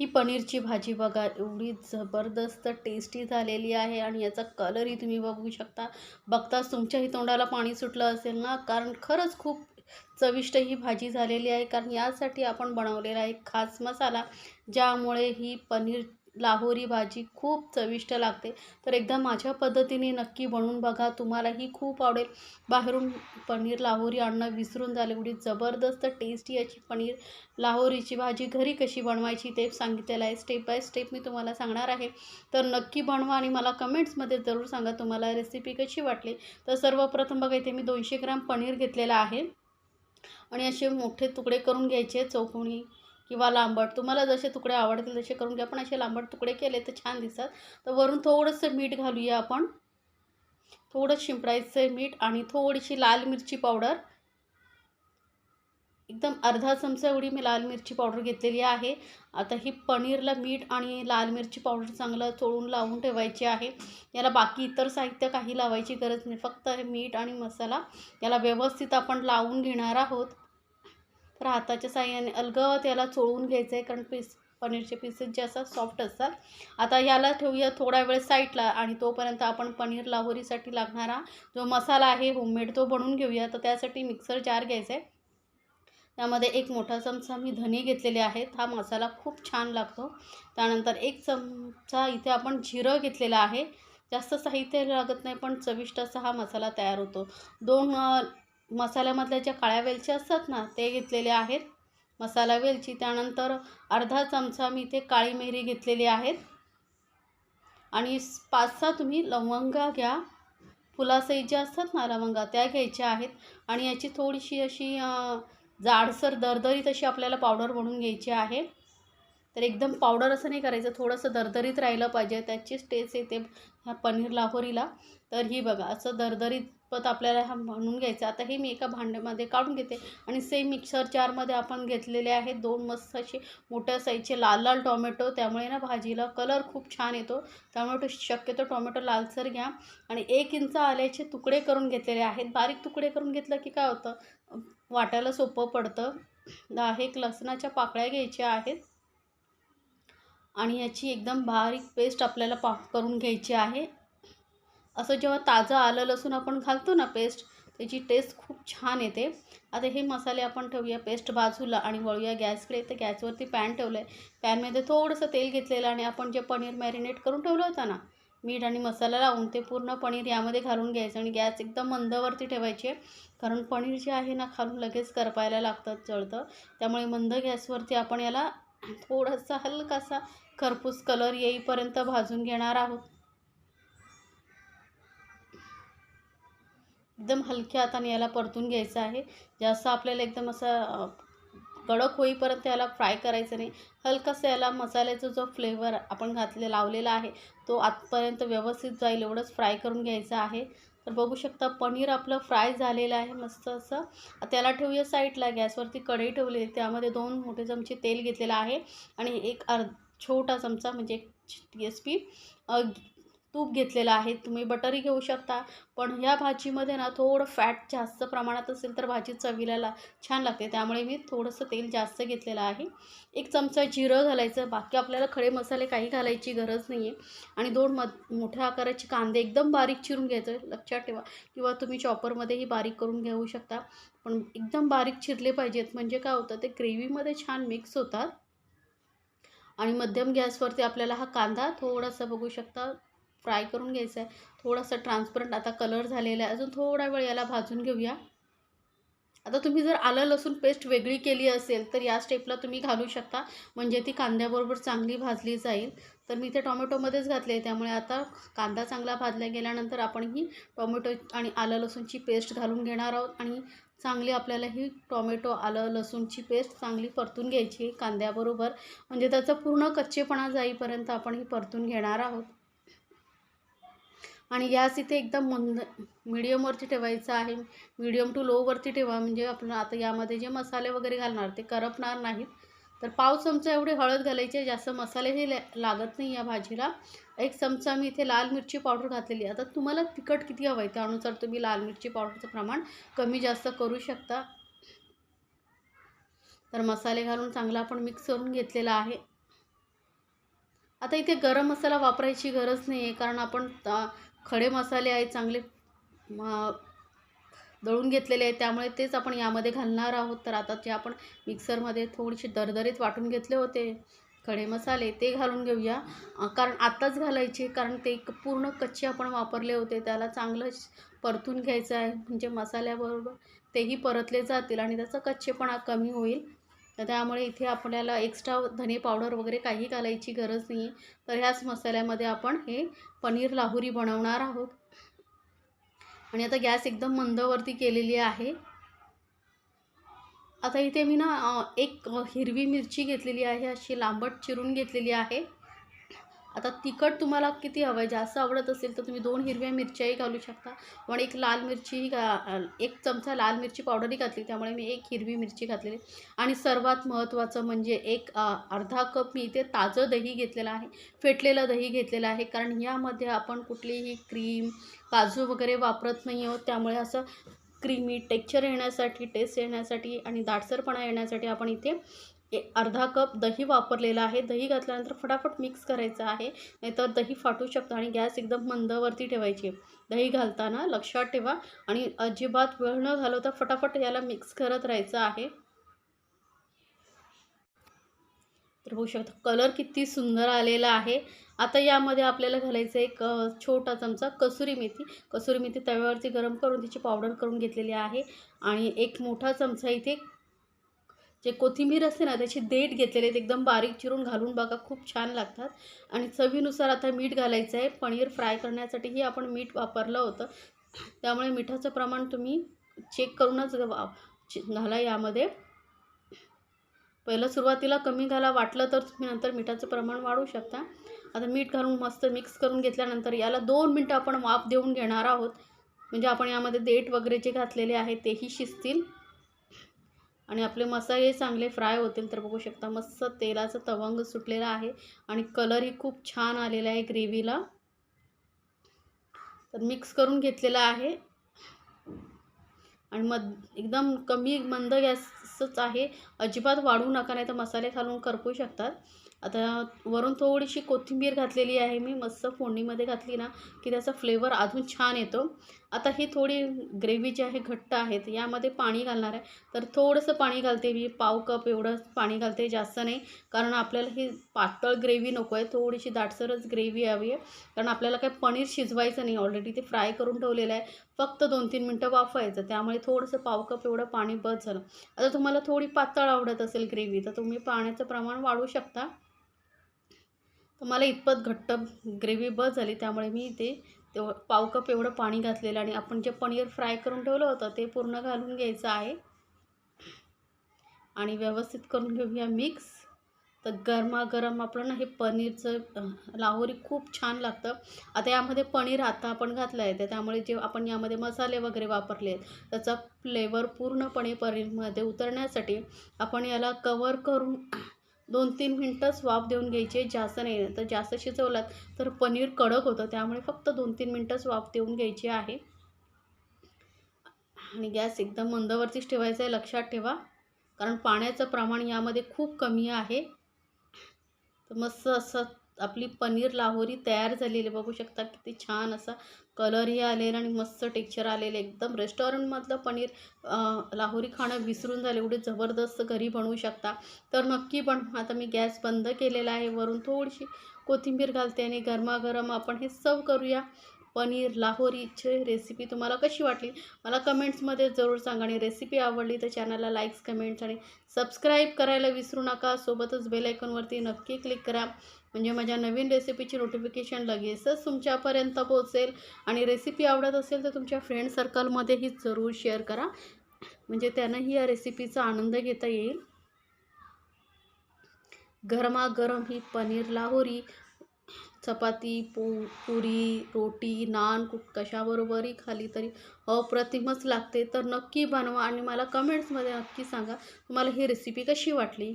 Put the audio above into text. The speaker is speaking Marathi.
ही पनीरची भाजी बघा एवढी जबरदस्त टेस्टी झालेली आहे आणि याचा कलरही तुम्ही बघू शकता. बघताच तुमच्याही तोंडाला पाणी सुटलं असेल ना? कारण खरंच खूप चविष्ट ही भाजी झालेली आहे. कारण यासाठी आपण बनवलेला एक खास मसाला ज्यामुळे ही पनीर लाहोरी भाजी खूप चविष्ट लागते. तर एकदा माझ्या पद्धतीने नक्की बनवून बघा. तुम्हालाही खूप आवडेल. बाहेरून पनीर लाहोरी आणणं विसरून झाले. एवढी जबरदस्त टेस्टी याची पनीर लाहोरीची भाजी घरी कशी बनवायची ते सांगितलेलं आहे. स्टेप बाय स्टेप मी तुम्हाला सांगणार आहे. तर नक्की बनवा आणि मला कमेंट्समध्ये जरूर सांगा तुम्हाला रेसिपी कशी वाटली. तर सर्वप्रथम बघा इथे मी दोनशे ग्राम पनीर घेतलेलं आहे. आणि असे मोठे तुकडे करून घ्यायचे. चौकोनी किंवा लांबट तुम्हाला जसे तुकडे आवडतील तसे करून घ्या. पण असे लांबट तुकडे केले तर छान दिसतात. तर वरून थोडंसं मीठ घालूया आपण. थोडं शिंपडायचं मीठ आणि थोडीशी लाल मिरची पावडर. एकदम अर्धा चमचा एवढी मी लाल मिरची पावडर घेतलेली आहे. आता ही पनीरला मीठ आणि लाल मिरची पावडर चांगलं चोळून लावून ठेवायची आहे. याला बाकी इतर साहित्य काही लावायची गरज नाही. फक्त हे मीठ आणि मसाला याला व्यवस्थित आपण लावून घेणार आहोत. तर हाताच्या साह्याने अलगद याला चोळून घ्यायचं आहे कारण पीस पनीरचे पीसेस जे असतात सॉफ्ट असतात. आता याला ठेवूया थोडा वेळ साईडला आणि तोपर्यंत आपण पनीर लाहोरीसाठी लागणारा जो मसाला आहे होममेड तो बनवून घेऊया. तर त्यासाठी मिक्सर जार घ्यायचा आहे त्यामध्ये एक मोठा चमचा मी धने घेतलेले आहेत. हा मसाला खूप छान लागतो. त्यानंतर एक चमचा इथे आपण जिरं घेतलेलं आहे. जास्त साहित्य लागत नाही पण चविष्ट असा हा मसाला तयार होतो. दोन मसाल्यामधल्या ज्या काळ्या वेलच्या असतात ना ते घेतलेले आहेत. मसाला वेलची त्यानंतर अर्धा चमचा मी इथे काळी मिरी घेतलेली आहेत. आणि पाच सहा तुम्ही लवंगा घ्या. फुलासई ज्या असतात ना लवंगा त्या घ्यायच्या आहेत. आणि याची थोडीशी अशी जाडसर दरदरीत अशी आपल्याला पावडर बनवून घ्यायची आहे. तर एकदम पावडर असं नाही करायचं थोडंसं दरदरीत राहिलं पाहिजे. त्याचीच टेस्ट येते ह्या पनीर लाहोरीला. तर ही बघा असं दरदरीत पत आपल्याला हा म्हणून घ्यायचं. आता हे मी एका भांड्यामध्ये काढून घेते. आणि सेम मिक्सर चारमध्ये आपण घेतलेले आहेत. दोन मस्त असे मोठ्या साईजचे लाल लाल टॉमॅटो. त्यामुळे ना भाजीला कलर खूप छान येतो. त्यामुळे शक्यतो टॉमॅटो लालसर घ्या. आणि एक इंच आल्याचे तुकडे करून घेतलेले आहेत. बारीक तुकडे करून घेतलं की काय होतं? वाटायला सोपं पडतं. दहा एक लसणाच्या पाकळ्या घ्यायच्या आहेत. आणि याची एकदम बारीक पेस्ट आपल्याला पा करून घ्यायची आहे. असं जेव्हा ताजं आलं लसूण आपण घालतो ना पेस्ट त्याची टेस्ट खूप छान येते. आता हे मसाले आपण ठेवूया पेस्ट बाजूला आणि वळूया गॅसकडे. तर गॅसवरती पॅन ठेवलं आहे पॅनमध्ये थोडंसं तेल घेतलेलं आणि आपण जे पनीर मॅरिनेट करून ठेवलं होतं ना मीठ आणि मसाला लावून ते पूर्ण पनीर यामध्ये घालून घ्यायचं आणि गॅस एकदम मंदवरती ठेवायचे कारण पनीर जे आहे ना खालून लगेच करपायला लागतं जळतं. त्यामुळे मंद गॅसवरती आपण याला थोडासा हलकासा खरपूस कलर येईपर्यंत भाजून घेणार आहोत. एकदम हलक्या हाताने याला परतून घ्यायचं आहे. जास्त आपल्याला एकदम असं कडक होईपर्यंत याला फ्राय करायचं नाही. हलकासा याला मसाल्याचा जो फ्लेवर आपण घातले लावलेला आहे तो आतपर्यंत व्यवस्थित जाईल एवढंच फ्राय करून घ्यायचं आहे. तर बघू शकता पनीर आपलं फ्राय झालेलं आहे मस्त असं. त्याला ठेवूया साईडला गॅसवरती कढई ठेवली त्यामध्ये दोन मोठे चमचे तेल घेतलेलं आहे. आणि एक अर्ध छोटा चमचा म्हणजे एक टी एस पी तूप घेतलेलं आहे तुम्ही बटरही घेऊ शकता. पण ह्या भाजीमध्ये ना थोडं फॅट जास्त प्रमाणात असेल तर भाजी चवीला छान लागते. त्यामुळे मी थोडंसं तेल जास्त घेतलेलं आहे. एक चमचा जिरं घालायचं. बाकी आपल्याला खडे मसाले काही घालायची गरज नाही आहे आणि दोन म मोठ्या आकाराचे कांदे एकदम बारीक चिरून घ्यायचं. लक्षात ठेवा. किंवा तुम्ही चॉपरमध्येही बारीक करून घेऊ शकता. पण एकदम बारीक चिरले पाहिजेत. म्हणजे काय होतं ते ग्रेव्हीमध्ये छान मिक्स होतात. आणि मध्यम गॅसवरती आपल्याला हा कांदा थोडासा बघू शकता. फ्राय करून घ्यायचं आहे. थोडासा ट्रान्सपरंट आता कलर झालेला आहे. अजून थोडा वेळ याला भाजून घेऊया. आता तुम्ही जर आलं लसूण पेस्ट वेगळी केली असेल तर या स्टेपला तुम्ही घालू शकता. म्हणजे ती कांद्याबरोबर चांगली भाजली जाईल. तर मी ते टॉमॅटोमध्येच घातले त्यामुळे आता कांदा चांगला भाजला गेल्यानंतर आपण ही टॉमॅटो आणि आलं लसूणची पेस्ट घालून घेणार आहोत. आणि चांगली आपल्याला ही टॉमॅटो आलं लसूणची पेस्ट चांगली परतून घ्यायची कांद्याबरोबर. म्हणजे त्याचा पूर्ण कच्चेपणा जाईपर्यंत आपण ही परतून घेणार आहोत. आणि गॅस इथे एकदम मंद मिडियमवरती ठेवायचा आहे. मिडियम टू लोवरती ठेवा. म्हणजे आपण आता यामध्ये जे मसाले वगैरे घालणार ते करपणार नाहीत. तर पाव चमचा एवढे हळद घालायचे जास्त मसालेही लागत नाही या भाजीला. एक चमचा मी इथे लाल मिरची पावडर घातलेली आता तुम्हाला तिखट किती हवं आहे त्यानुसार तुम्ही लाल मिरची पावडरचं प्रमाण कमी जास्त करू शकता. तर मसाले घालून चांगला आपण मिक्स करून घेतलेला आहे. आता इथे गरम मसाला वापरायची गरज नाही आहे कारण आपण खडे मसाले आहेत चांगले म, दळून घेतलेले आहेत. त्यामुळे तेच आपण यामध्ये घालणार आहोत. तर आता जे आपण मिक्सरमध्ये थोडीशी दरदरीत वाटून घेतले होते खडे मसाले ते घालून घेऊया. कारण आत्ताच घालायचे कारण ते पूर्ण कच्चे आपण वापरले होते. त्याला चांगलं परतून घ्यायचं आहे. म्हणजे मसाल्याबरोबर तेही परतले जातील आणि त्याचा कच्चेपणा कमी होईल. तर त्यामुळे इथे आपल्याला एक्स्ट्रा धने पावडर वगैरे काही घालायची गरज नाही. तर ह्याच मसाल्यामध्ये आपण हे पनीर लाहुरी बनवणार आहोत. आणि आता गॅस एकदम मंदवरती केलेली आहे. आता इथे मी ना एक हिरवी मिरची घेतलेली आहे अशी लांबट चिरून घेतलेली आहे. आता तिखट तुम्हाला किती हवं आहे जास्त आवडत असेल तर तुम्ही दोन हिरव्या मिरच्याही घालू शकता. पण एक लाल मिरचीही घा एक चमचा लाल मिरची पावडरही घातली. त्यामुळे मी एक हिरवी मिरची घातलेली. आणि सर्वात महत्त्वाचं म्हणजे एक अर्धा कप मी इथे ताजं दही घेतलेलं आहे. फेटलेलं दही घेतलेलं आहे. कारण यामध्ये आपण कुठलीही क्रीम काजू वगैरे वापरत नाही आहोत. त्यामुळे असं क्रीमी टेक्चर येण्यासाठी टेस्ट येण्यासाठी आणि दाटसरपणा येण्यासाठी आपण इथे ए अर्धा कप दही वापरलेलं आहे. दही घातल्यानंतर फटाफट मिक्स करायचं आहे. नाहीतर दही फाटू शकतं आणि गॅस एकदम मंदवरती ठेवायची. दही घालताना लक्षात ठेवा आणि अजिबात वेळ न घालवता फटाफट याला मिक्स करत राहायचं आहे. तर होऊ शकतं कलर किती सुंदर आलेला आहे. आता यामध्ये आपल्याला घालायचं एक छोटा चमचा कसुरी मेथी. कसुरी मेथी तव्यावरती गरम करून तिची पावडर करून घेतलेली आहे. आणि एक मोठा चमचा इथे जे कोथिंबीर असते ना त्याची देठ घेतलेले एकदम बारीक चिरून घालून बघा खूप छान लागतात. आणि चवीनुसार आता मीठ घालायचं आहे. पनीर फ्राय करण्यासाठीही आपण मीठ वापरलं होतं. त्यामुळे मिठाचं प्रमाण तुम्ही चेक करूनच घाला यामध्ये. पहिलं सुरुवातीला कमी घाला वाटलं तर तुम्ही नंतर मिठाचं प्रमाण वाढवू शकता. आता मीठ घालून मस्त मिक्स करून घेतल्यानंतर याला दोन मिनटं आपण वाफ देऊन घेणार आहोत. म्हणजे आपण यामध्ये देठ वगैरे जे घातलेले आहे तेही शिजतील. आणि आपले मसाले चांगले फ्राय होतील तर बघू शकता मस्त तेलाचं तवंग सुटलेला आहे आणि कलरही खूप छान आलेला आहे ग्रेव्हीला. तर मिक्स करून घेतलेला आहे. आणि मद एकदम कमी मंद गॅसच आहे. अजिबात वाढू नका नाही तर मसाले घालून करपू शकतात. आता वरून थोडीशी कोथिंबीर घातलेली आहे मी मस्त फोडणीमध्ये घातली ना की त्याचा फ्लेवर अजून छान येतो. आता ही थोडी ग्रेव्ही जी आहे घट्ट आहेत यामध्ये पाणी घालणार आहे. तर थोडंसं पाणी घालते मी पाव कप एवढं पाणी घालते जास्त नाही. कारण आपल्याला ही पातळ ग्रेव्ही नको आहे थोडीशी दाटसरच ग्रेव्ही हवी आहे. कारण आपल्याला काय पनीर शिजवायचं नाही ऑलरेडी ते फ्राय करून ठेवलेलं आहे. फक्त दोन तीन मिनटं वाफवायचं त्यामुळे थोडंसं पाव कप एवढं पाणी बस झालं. आता तुम्हाला थोडी पातळ आवडत असेल ग्रेव्ही तर तुम्ही पाण्याचं प्रमाण वाढवू शकता. तर मला इतपत घट्ट ग्रेव्ही बस झाली त्यामुळे मी इथे तेव पाव कप एवढं पाणी घातलेलं आणि आपण जे पनीर फ्राय करून ठेवलं होतं ते पूर्ण घालून घ्यायचं आहे. आणि व्यवस्थित करून घेऊया मिक्स तर गरमागरम आपलं ना हे पनीरचं लाहोरी खूप छान लागतं. आता यामध्ये पनीर आता आपण घातलं आहे तर त्यामुळे जे आपण यामध्ये मसाले वगैरे वापरले आहेत त्याचा फ्लेवर पूर्णपणे पनीरमध्ये उतरण्यासाठी आपण याला कवर करून दोन तीन मिनटंच वाफ देऊन घ्यायची जास्त नाही तर जास्त शिजवलात तर पनीर कडक होतं. त्यामुळे फक्त दोन तीन मिनटंच वाफ देऊन घ्यायची आहे. आणि गॅस एकदम मंदवरतीच ठेवायचा आहे. लक्षात ठेवा. कारण पाण्याचं प्रमाण यामध्ये खूप कमी आहे. तर मस्त असं आपली पनीर लाहोरी तयार झालेली आहे. बघू शकता किती छान असा कलरही आलेला आणि मस्त टेक्चर आलेलं एकदम रेस्टॉरंटमधलं पनीर लाहोरी खाणं विसरून झालं. एवढे जबरदस्त घरी बनवू शकता. तर नक्की पण आता मी गॅस बंद केलेला आहे. वरून थोडीशी कोथिंबीर घालते आणि गरमागरम आपण हे सर्व करूया. पनीर लाहोरीची रेसिपी तुम्हाला कशी वाटली? मला कमेंट्समध्ये जरूर सांगा आणि रेसिपी आवडली तर चॅनलला लाईक्स कमेंट्स आणि सबस्क्राईब करायला विसरू नका. सोबतच बेलायकॉनवरती नक्की क्लिक करा. म्हणजे माझ्या नवीन रेसिपीची नोटिफिकेशन लगेचच तुमच्यापर्यंत पोहोचेल. आणि रेसिपी आवडत असेल तर तुमच्या फ्रेंड सर्कलमध्येही जरूर शेअर करा. म्हणजे त्यांनाही या रेसिपीचा आनंद घेता येईल. गरमागरम ही पनीर लाहोरी चपाती पू पुरी रोटी नान कुठ कशाबरोबरही खाली तरी अप्रतिमच लागते. तर नक्की बनवा आणि मला कमेंट्समध्ये नक्की सांगा तुम्हाला ही रेसिपी कशी वाटली?